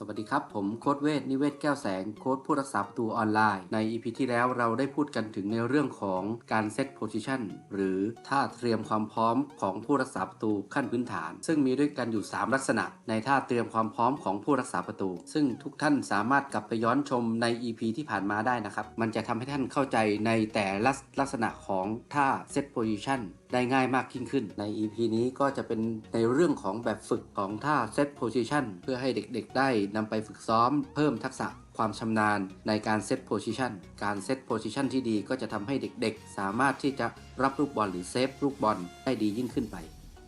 สวัสดีครับ ผมโค้ดเวทนิเวศแก้วแสงโค้ดผู้รักษาประตูออนไลน์ ใน EP ที่แล้วเราได้พูดกันถึงในเรื่องของการเซตโพซิชันหรือท่าเตรียมความพร้อมของผู้รักษาประตูขั้นพื้นฐาน ซึ่งมีด้วยกันอยู่ 3 ลักษณะ ในท่าเตรียมความพร้อมของผู้รักษาประตู ซึ่งทุกท่านสามารถกลับไปย้อนชมใน EP ที่ผ่านมาได้นะครับมันจะทำให้ท่านเข้าใจในแต่ละลักษณะของท่าเซตโพซิชัน ได้ง่ายมากยิ่งขึ้น ใน EP นี้ก็จะเป็นในเรื่องของแบบฝึกของท่า Set Position เพื่อให้เด็กๆ ได้นำไปฝึกซ้อมเพิ่มทักษะความชำนาญในการ Set Position การ Set Position ที่ดีก็จะทำให้เด็กๆ สามารถที่จะรับลูกบอลหรือเซฟลูกบอลได้ดียิ่งขึ้นไป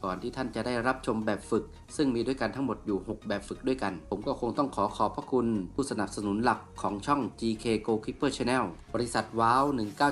ก่อนที่ท่านจะได้รับชมแบบฝึก ซึ่งมีด้วยกันทั้งหมดอยู่ 6 แบบฝึกด้วยกัน ผมก็คงต้องขอขอบพระคุณ ผู้สนับสนุนหลักของช่อง GK Goalkeeper Channel บริษัทว้าว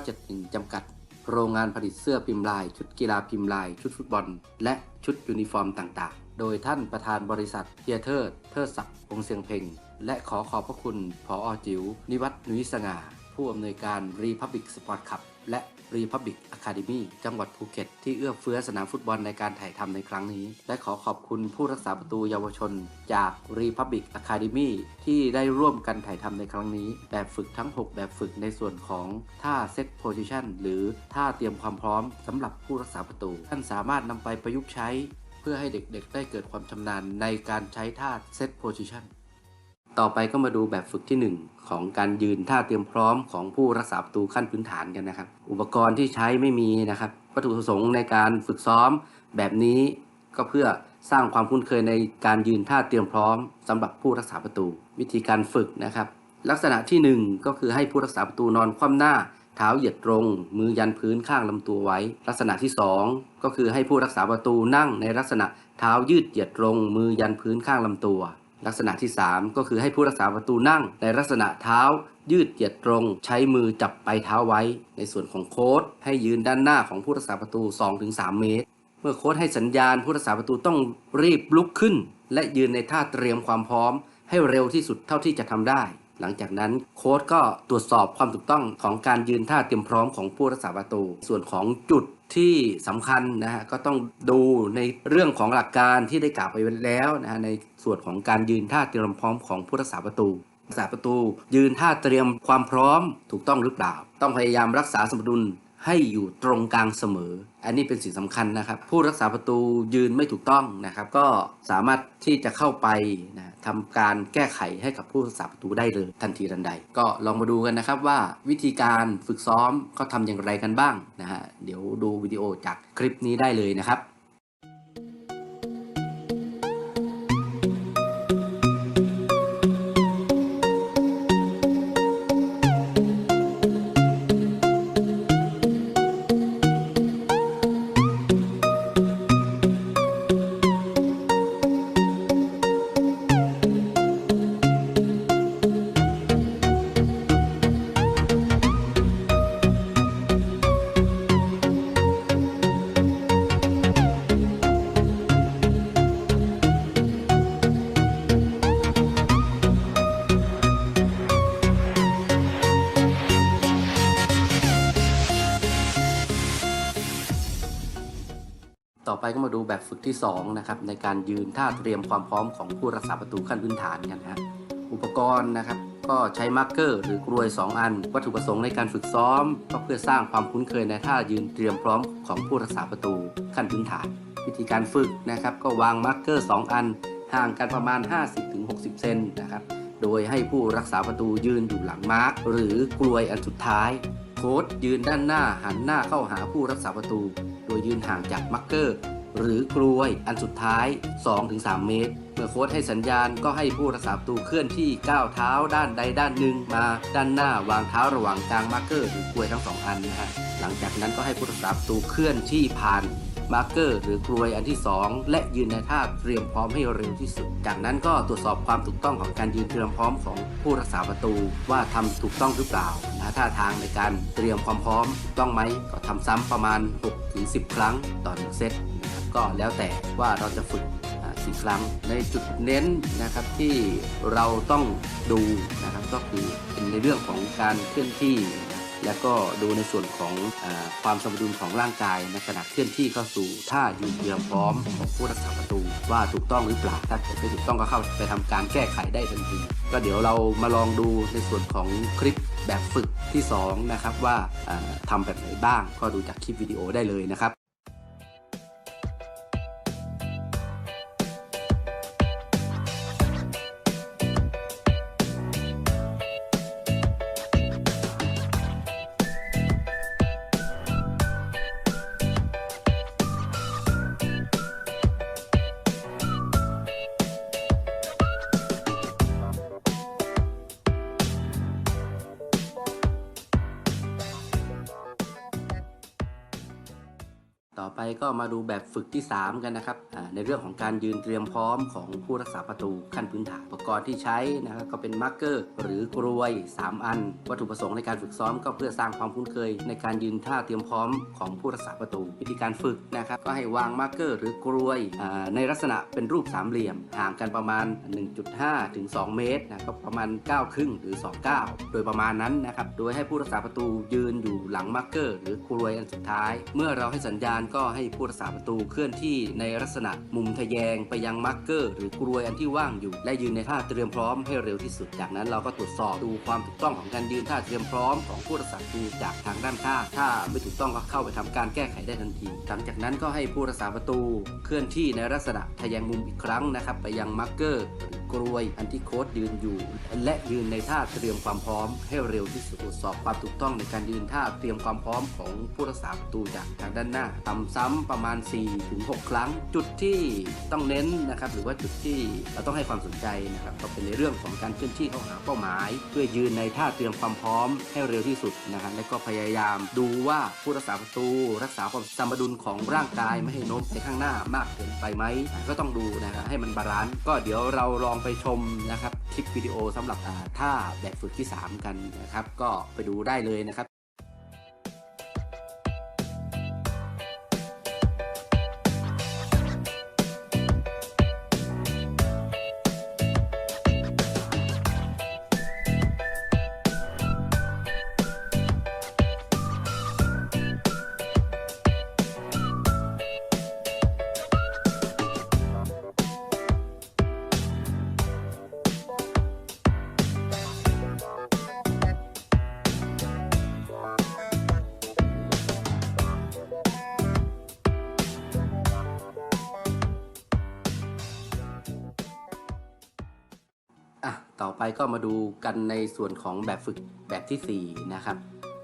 1971จำกัด โรงงานผลิตเสื้อพิมพ์ลาย ชุดกีฬาพิมพ์ลาย ชุดฟุตบอล และชุดยูนิฟอร์มต่างๆ โดยท่านประธานบริษัทเทียเทอร์เทอร์ศักดิ์วงเสียงเพ่งและขอขอบพระคุณผออจิ๋วนิวัฒน์นุยสง่าผู้อำนวยการรีพับบิกสปอร์ตคลับและ Republic Academy จังหวัดภูเก็ต ที่เอื้อเฟื้อสนามฟุตบอลในการถ่ายทำในครั้งนี้ และขอขอบคุณผู้รักษาประตูเยาวชน จาก Republic Academy ที่ได้ร่วมกันถ่ายทำในครั้งนี้ แบบฝึกทั้ง 6 แบบฝึกในส่วนของท่า Set Position หรือท่าเตรียมความพร้อมสำหรับผู้รักษาประตู ท่านสามารถนำไปประยุกต์ใช้ เพื่อให้เด็กๆ ได้เกิดความชำนาญในการใช้ท่า Set Position ต่อไปก็มาดูแบบฝึกที่ 1 ของการยืนท่าเตรียมพร้อมของผู้รักษาประตูขั้นพื้นฐานกันนะครับ อุปกรณ์ที่ใช้ไม่มีนะครับวัตถุประสงค์ในการฝึกซ้อมแบบนี้ก็เพื่อสร้างความคุ้นเคยในการยืนท่าเตรียมพร้อมสำหรับผู้รักษาประตู วิธีการฝึกนะครับ ลักษณะทีหนึ่1 ก็คือให้ผู้รักษาประตูนอนคว่ำหน้า เท้าเหยียดตรง มือยันพื้นข้างลำตัวไว้ ลักษณะที่ 2 ก็คือให้ผู้รักษาประตูนั่งในลักษณะเท้ายืดเหยียดตรง มือยันพื้นข้างลำตัว ลักษณะที่ 3 ก็คือให้ผู้รักษาประตูนั่ง ในลักษณะเท้า ยืดเหยียดตรง ใช้มือจับปลายเท้าไว้ ในส่วนของโค้ดให้ยืนด้านหน้าของผู้รักษาประตู 2-3 เมตร เมื่อโค้ดให้สัญญาณผู้รักษาประตูต้องรีบลุกขึ้น และยืนในท่าเตรียมความพร้อม ให้เร็วที่สุดเท่าที่จะทำได้ หลังจากนั้นโค้ดก็ตรวจสอบความถูกต้องของการยืนท่าเตรียมพร้อมของผู้รักษาประตู ส่วนของจุดที่สำคัญนะฮะก็ต้องดูในเรื่องของหลักการที่ได้กล่าวไปแล้วนะฮะในส่วนของการยืนท่าเตรียมพร้อมของผู้รักษาประตูรักษาประตู ยืนท่าเตรียมความพร้อมถูกต้องหรือเปล่า ต้องพยายามรักษาสมดุล ให้อยู่ตรงกลางเสมอ อันนี้เป็นสิ่งสำคัญนะครับ ผู้รักษาประตูยืนไม่ถูกต้องนะครับ ก็สามารถที่จะเข้าไปนะทำการแก้ไขให้กับผู้รักษาประตูได้เลยทันทีทันใด ก็ลองมาดูกันนะครับว่าวิธีการฝึกซ้อมเขาทำอย่างไรกันบ้างนะฮะเดี๋ยวดูวิดีโอจากคลิปนี้ได้เลยนะครับ ต่อไปก็มาดูแบบฝึกที่2นะครับในการยืนท่าเตรียมความพร้อมของผู้รักษาประตูขั้นพื้นฐานกันฮะอุปกรณ์นะครับก็ใช้มาร์กเกอร์หรือกรวย 2 อัน วัตถุประสงค์ในการฝึกซ้อม ก็เพื่อสร้างความคุ้นเคยในท่ายืนเตรียมพร้อมของผู้รักษาประตูขั้นพื้นฐาน วิธีการฝึกนะครับก็วางมาร์กเกอร์ 2 อัน ห่างกันประมาณ 50-60 เซนนะครับโดยให้ผู้รักษาประตูยืนอยู่หลังมาร์กหรือกลวยอันสุดท้ายโค้ดยืนด้านหน้าหันหน้าเข้าหาผู้รักษาประตู โดยยืนห่างจากมาร์กเกอร์ หรือกลวยอันสุดท้าย 2-3 เมตร เมื่อโค้ชให้สัญญาณก็ให้ผู้รักษาประตูเคลื่อนที่ก้าวเท้าด้านใดด้านหนึ่งมาด้านหน้าวางเท้าระหว่างกลางมาร์กเกอร์หรือกลวยทั้งสองอันนะฮะหลังจากนั้นก็ให้ผู้รักษาประตูเคลื่อนที่ผ่าน มาร์กเกอร์หรือกลวยอันที่ 2 และยืนในท่าเตรียมพร้อมให้เร็วที่สุด จากนั้นก็ตรวจสอบความถูกต้องของการยืนเตรียมพร้อมของผู้รักษาประตูว่าทำถูกต้องหรือเปล่านะท่าทางในการเตรียมความพร้อมถูกต้องไหมก็ทำซ้ำประมาณ 6-10 ครั้งต่อหนึ่งเซตก็แล้วแต่ว่าเราจะฝึกกี่ครั้งในจุดเน้นนะครับที่เราต้องดูนะครับก็คือเป็นในเรื่องของการเคลื่อนที่ แล้วก็ดูในส่วนของอความสมดุลของร่างกายในขณะเคลื่อนที่เข้าสู่ท่ายืนเตรียมพร้อมของผู้รักษาประตู ว่าถูกต้องหรือเปล่าถ้าเกิดไม่ถูกต้องก็เข้าไปทำการแก้ไขได้ทันที ก็เดี๋ยวเรามาลองดูในส่วนของคลิปแบบฝึกที่สองนะครับว่าอ่าทำแบบไหนบ้างก็ดูจากคลิปวิดีโอได้เลยนะครับ ไปก็มาดูแบบฝึกที่ 3 กันนะครับในเรื่องของการยืนเตรียมพร้อมของผู้รักษาประตูขั้นพื้นฐานอุปกรณ์ที่ใช้นะครับก็เป็นมาร์กเกอร์หรือกรวย 3 อัน วัตถุประสงค์ในการฝึกซ้อมก็เพื่อสร้างความคุ้นเคย ในการยืนท่าเตรียมพร้อมของผู้รักษาประตู วิธีการฝึกนะครับก็ให้วางมาร์กเกอร์หรือกรวยในลักษณะเป็นรูปสามเหลี่ยม ห่างกันประมาณ 1.5 ถึง 2 เมตรนะก็ประมาณ9ครึ่งหรือ 2 9 โดยประมาณนั้นนะครับโดยให้ผู้รักษาประตูยืนอยู่หลังมาร์กเกอร์หรือกรวยอันสุดท้าย เมื่อเราให้สัญญาณก็ให้ผู้รักษาประตูเคลื่อนที่ในลักษณะมุมทะแยงไปยังมาร์กเกอร์ หรือกรวยอันที่ว่างอยู่ และยืนในท่าเตรียมพร้อมให้เร็วที่สุด จากนั้นเราก็ตรวจสอบดูความถูกต้องของการยืนท่าเตรียมพร้อมของผู้รักษาประตูจากทางด้านข้างถ้าไม่ถูกต้องก็เข้าไปทำการแก้ไขได้ทันที หลังจากนั้นก็ให้ผู้รักษาประตูเคลื่อนที่ในลักษณะทะแยงมุมอีกครั้งนะครับไปยังมาร์กเกอร์หรือกรวยอันที่โค้ดยืนอยู่ และยืนในท่าเตรียมความพร้อมให้เร็วที่สุดตรวจสอบความถูกต้องในการยืนท่าเตรียมความพร้อมของผู้รักษาประตูจากทางด้านหน้าทำซ้ำประมาณ 4-6 ครั้ง จุดที่ต้องเน้นนะครับหรือว่าจุดที่เราต้องให้ความสนใจนะครับก็เป็นในเรื่องของการเคลื่อนที่เข้าหาเป้าหมาย เพื่อยืนในท่าเตรียมความพร้อมให้เร็วที่สุดนะครับและก็พยายามดูว่าผู้รักษาประตู รักษาความสมดุลของร่างกายไม่ให้โน้มไปข้างหน้ามากเกินไปไหมก็ต้องดูนะครับให้มันบาลานซ์ก็เดี๋ยวเราลองไปชมนะครับคลิปวิดีโอสำหรับท่าแบบฝึกที่ 3 กันนะครับก็ไปดูได้เลยนะครับ ก็มาดูกันในส่วนของแบบฝึกแบบทีสี่ 4 นะครับ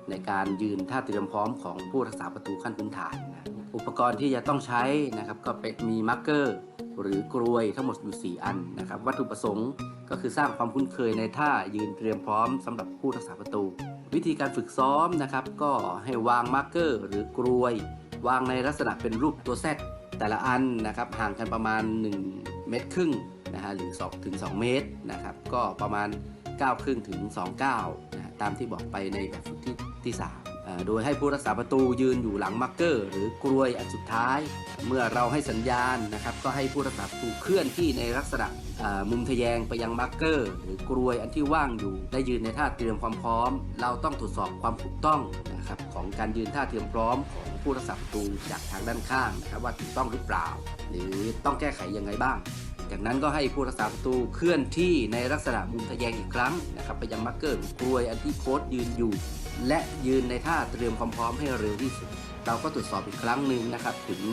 ในการยืนท่าเตรียมพร้อมของผู้รักษาประตูขั้นพื้นฐานนะอุปกรณ์ที่จะต้องใช้นะครับก็เป็นมีมาร์กเกอร์หรือกรวยทั้งหมดอยู่ 4 อันนะครับ วัตถุประสงค์ก็คือสร้างความคุ้นเคยในท่ายืนเตรียมพร้อมสำหรับผู้รักษาประตู วิธีการฝึกซ้อมนะครับ ก็ให้วางมาร์กเกอร์หรือกรวย วางในลักษณะเป็นรูปตัวแซแต่ละอันนะครับห่างกันประมาณ 1 เมตรครึ่ง นะฮะหรือ2ถึง 2 เมตรนะครับ ก็ประมาณ 9 ครึ่งถึง 2 9นะตามที่บอกไปในแบบฝึกที่ที่ 3โดยให้ผู้รักษาประตูยืนอยู่หลังมาร์เกอร์ หรือกรวยอันสุดท้าย เมื่อเราให้สัญญาณนะครับก็ให้ผู้รักษาประตูเคลื่อนที่ในลักษณะมุมทะแยงไปยังมาร์เกอร์ หรือกรวยอันที่ว่างอยู่ได้ยืนในท่าเตรียมความพร้อม เราต้องตรวจสอบความถูกต้องนะครับของการยืนท่าเตรียมพร้อมของผู้รักษาประตูจากทางด้านข้างนะครับว่าถูกต้องหรือเปล่า หรือต้องแก้ไขยังไงบ้าง จากนั้นก็ให้ผู้รักษาประตูเคลื่อนที่ในลักษณะมุมทะแยงอีกครั้งนะครับไปยังมาร์เกอร์กลวยอันที่โค้ดยืนอยู่ และยืนในท่าเตรียมความพร้อมให้เร็วที่สุด เราก็ตรวจสอบอีกครั้งหนึ่งนะครับถึง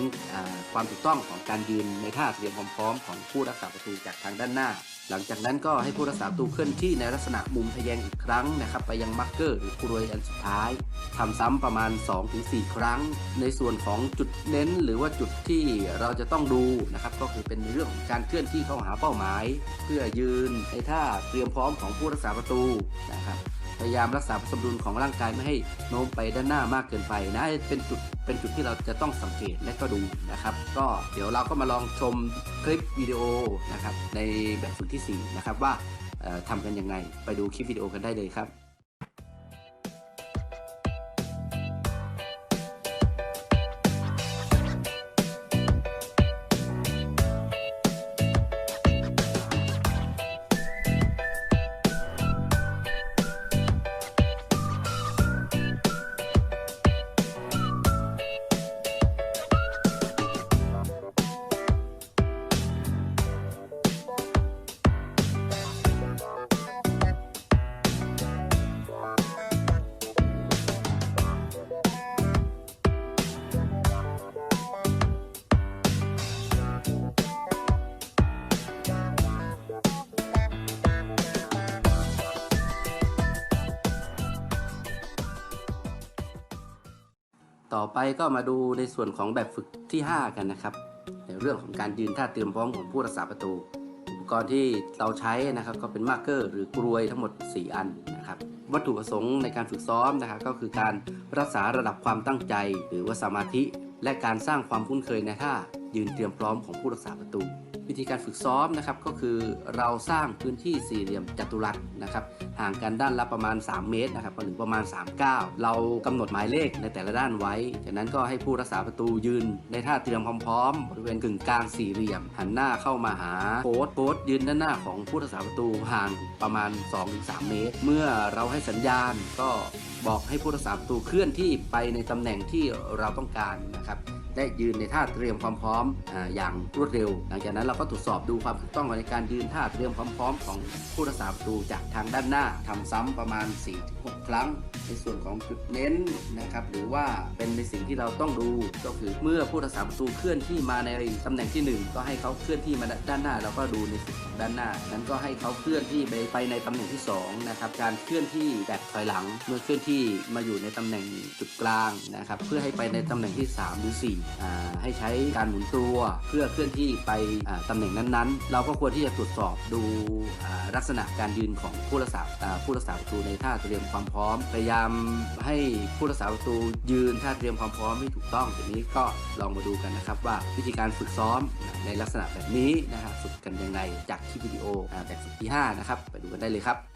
ความถูกต้องของการยืนในท่าเตรียมความพร้อมของผู้รักษาประตูจากทางด้านหน้า หลังจากนั้นก็ให้ผู้รักษาประตูเคลื่อนที่ในลักษณะมุมทะแยงอีกครั้งนะครับไปยังมาร์เกอร์หรือกรวยอันสุดท้ายทำซ้ำประมาณ 2-4 ครั้ง ในส่วนของจุดเน้นหรือว่าจุดที่เราจะต้องดูนะครับก็คือเป็นในเรื่องของการเคลื่อนที่เข้าหาเป้าหมาย เพื่อยืนในท่าเตรียมพร้อมของผู้รักษาประตูนะครับ พยายามรักษาสมดุลของร่างกายไม่ให้โน้มไปด้านหน้ามากเกินไปนะเป็นจุดเป็นจุดที่เราจะต้องสังเกตและก็ดูนะครับ ก็เดี๋ยวเราก็มาลองชมคลิปวิดีโอนะครับในแบบฝึกที่ 4 นะครับว่าทำกันยังไงไปดูคลิปวิดีโอกันได้เลยครับ ไปก็มาดูในส่วนของแบบฝึกที่ 5 กันนะครับ ในเรื่องของการยืนท่าเตรียมพร้อมของผู้รักษาประตู อุปกรณ์ที่เราใช้นะครับก็เป็นมาร์เกอร์หรือกรวยทั้งหมด 4 อันนะครับ วัตถุประสงค์ในการฝึกซ้อมนะครับก็คือการรักษาระดับความตั้งใจ หรือว่าสมาธิ และการสร้างความคุ้นเคยในท่ายืนเตรียมพร้อมของผู้รักษาประตู วิธีการฝึกซ้อมนะครับก็คือเราสร้างพื้นที่สี่เหลี่ยมจัตุรัสนะครับห่างกันด้านละประมาณ 3 เมตรนะครับหรือประมาณ 3 9 เรากำหนดหมายเลขในแต่ละด้านไว้ จากนั้นก็ให้ผู้รักษาประตูยืนในท่าเตรียมพร้อมๆบริเวณกึ่งกลางสี่เหลี่ยม หันหน้าเข้ามาหาโค้ดโค้ดยืนด้านหน้าของผู้รักษาประตูห่างประมาณ 2-3 เมตร เมื่อเราให้สัญญาณก็บอกให้ผู้รักษาประตูเคลื่อนที่ไปในตำแหน่งที่เราต้องการนะครับ ได้ยืนในท่าเตรียมความพร้อมอาอย่างรวดเร็ว หลังจากนั้นเราก็ตรวจสอบดูความถูกต้องในการยืนท่าเตรียมความพร้อมของผู้รักษาประตูจากทางด้านหน้าทำซ้ำประมาณ 4-6 ครั้ง ในส่วนของจุดเน้นนะครับหรือว่าเป็นในสิ่งที่เราต้องดูก็คือเมื่อผู้รักษาประตูเคลื่อนที่มาในตำแหน่งที่ 1 ก็ให้เขาเคลื่อนที่มาด้านหน้าเราก็ดูในส่วนของด้านหน้า นั้นก็ให้เขาเคลื่อนที่ไปไปในตำแหน่งที่2นะครับการเคลื่อนที่แบบถอยหลัง เมื่อเคลื่อนที่มาอยู่ในตำแหน่งจุดกลางนะครับเพื่อให้ไปในตำแหน่งที่ 3 หรือ4อ่ให้ใช้การหมุนตัวเพื่อเคลื่อนที่ไปตำแหน่งนั้นๆ เราก็ควรที่จะตรวจสอบดูลักษณะการยืนของผู้รักษาผู้รักษาประตูในท่าเตรียมความพร้อม พยายามให้ผู้รักษาประตูยืนท่าเตรียมความพร้อมให้ถูกต้องทีนี้ก็ลองมาดูกันนะครับว่าวิธีการฝึกซ้อมในลักษณะแบบนี้นะฮะฝึกกันยังไงจากคลิปวิดีโอแบบฝึกที่5นะครับไปดูกันได้เลยครับ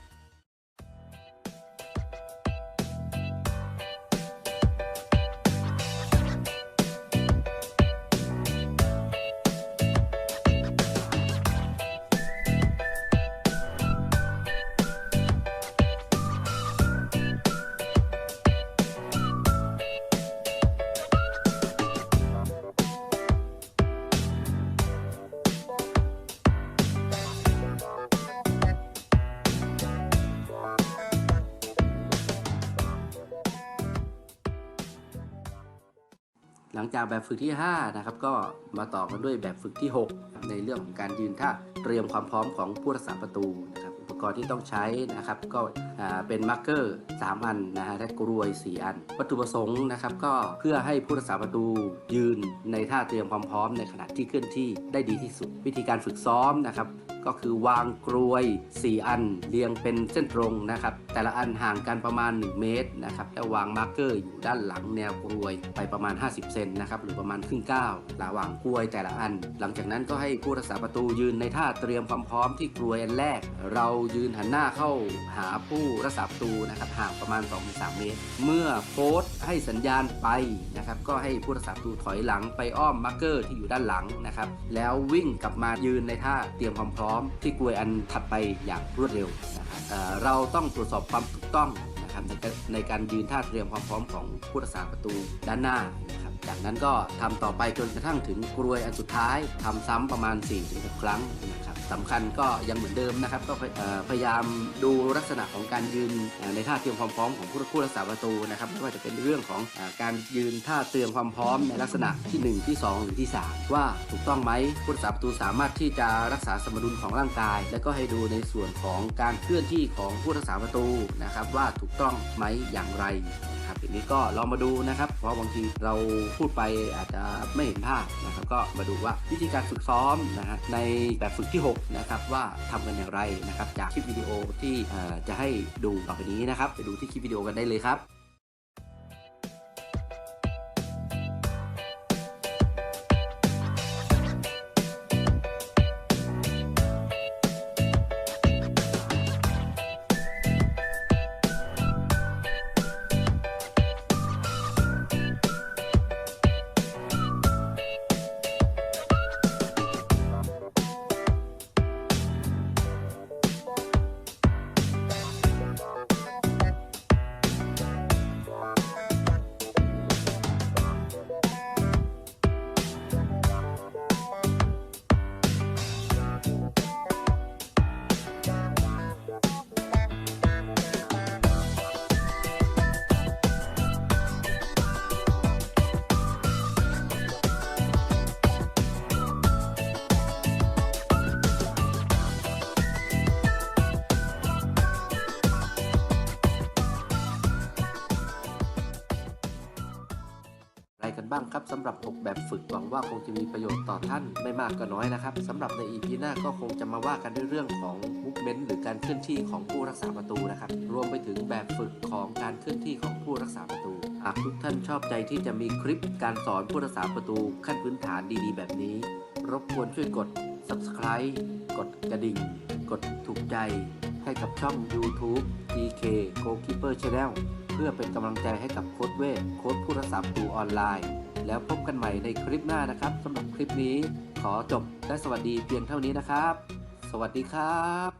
หลังจากแบบฝึกที่ 5 นะครับ ก็มาต่อกันด้วยแบบฝึกที่ 6 ในเรื่องของการยืนท่าเตรียมความพร้อมของผู้รักษาประตูนะครับ อุปกรณ์ที่ต้องใช้นะครับ ก็เป็นมาร์กเกอร์3อันนะฮะและกรวย 4 อัน วัตถุประสงค์นะครับก็เพื่อให้ผู้รักษาประตูยืนในท่าเตรียมความพร้อมในขณะที่เคลื่อนที่ได้ดีที่สุด วิธีการฝึกซ้อมนะครับก็คือวางกรวย 4 อันเรียงเป็นเส้นตรงนะครับ แต่ละอันห่างกันประมาณ 1 เมตรนะครับแล้ววางมาร์กเกอร์อยู่ด้านหลังแนวกรวยไปประมาณ 50 เซนนะครับหรือประมาณครึ่งก้าวระหว่างกรวยแต่ละอัน หลังจากนั้นก็ให้ผู้รักษาประตูยืนในท่าเตรียมความพร้อมที่กรวยอันแรก เรายืนหันหน้าเข้าหาผู้รักษาประตูนะครับห่างประมาณ 2-3 เมตร เมื่อโค้ดให้สัญญาณไปนะครับก็ให้ผู้รักษาประตูถอยหลังไปอ้อมมาร์กเกอร์ที่อยู่ด้านหลังนะครับแล้ววิ่งกลับมายืนในท่าเตรียมความพร้อม ที่กลวยอันถัดไปอย่างรวดเร็วนะครับเราต้องตรวจสอบความถูกต้องนะครับในการในการยืนท่าเตรียมความพร้อมของผู้รักษาประตูด้านหน้านะครับจากนั้นก็ทำต่อไปจนกระทั่งถึงกลวยอันสุดท้ายทำซ้ำประมาณ4-6ครั้งนะครับ สำคัญก็ยังเหมือนเดิมนะครับ ก็พยายามดูลักษณะของการยืนในท่าเตรียมความพร้อมของผู้ผู้รักษาประตูนะครับไม่ว่าจะเป็นเรื่องของการยืนท่าเตรียมความพร้อมในลักษณะที่ 1 ที่ 2 หรือที่ 3 ว่าถูกต้องไหมผู้รักษาประตูสามารถที่จะรักษาสมดุลของร่างกาย และก็ให้ดูในส่วนของการเคลื่อนที่ของผู้รักษาประตูนะครับว่าถูกต้องไหมอย่างไรครับทีนี้ก็ลองมาดูนะครับ เพราะบางทีเราพูดไปอาจจะไม่เห็นภาพนะครับ ก็มาดูว่าวิธีการฝึกซ้อมนะฮะในแบบฝึกที่6นะครับว่าทำกันอย่างไรนะครับจากคลิปวิดีโอที่จะให้ดูต่อไปนี้นะครับ ไปดูที่คลิปวิดีโอกันได้เลยครับ หรับ 6 แบบฝึกหวังว่าคงจะมีประโยชน์ต่อท่านไม่มากก็น้อยนะครับสำหรับใน EP หน้าก็คงจะมาว่ากันด้วยเรื่องของ movement หรือการเคลื่อนที่ของผู้รักษาประตูนะครับรวมไปถึงแบบฝึกของการเคลื่อนที่ของผู้รักษาประตูหากทุกท่านชอบใจที่จะมีคลิปการสอนผู้รักษาประตูขั้นพื้นฐานดีๆ แบบนี้ รบกวนช่วยกด subscribe กดกระดิ่ง กดถูกใจให้กับช่อง YouTube DK Goalkeeper Channel เพื่อเป็นกำลังใจให้กับโค้ดเวทโค้ดผู้รักษาประตูออนไลน์ แล้วพบกันใหม่ในคลิปหน้านะครับสำหรับคลิปนี้ขอจบและสวัสดีเพียงเท่านี้นะครับ สวัสดีครับ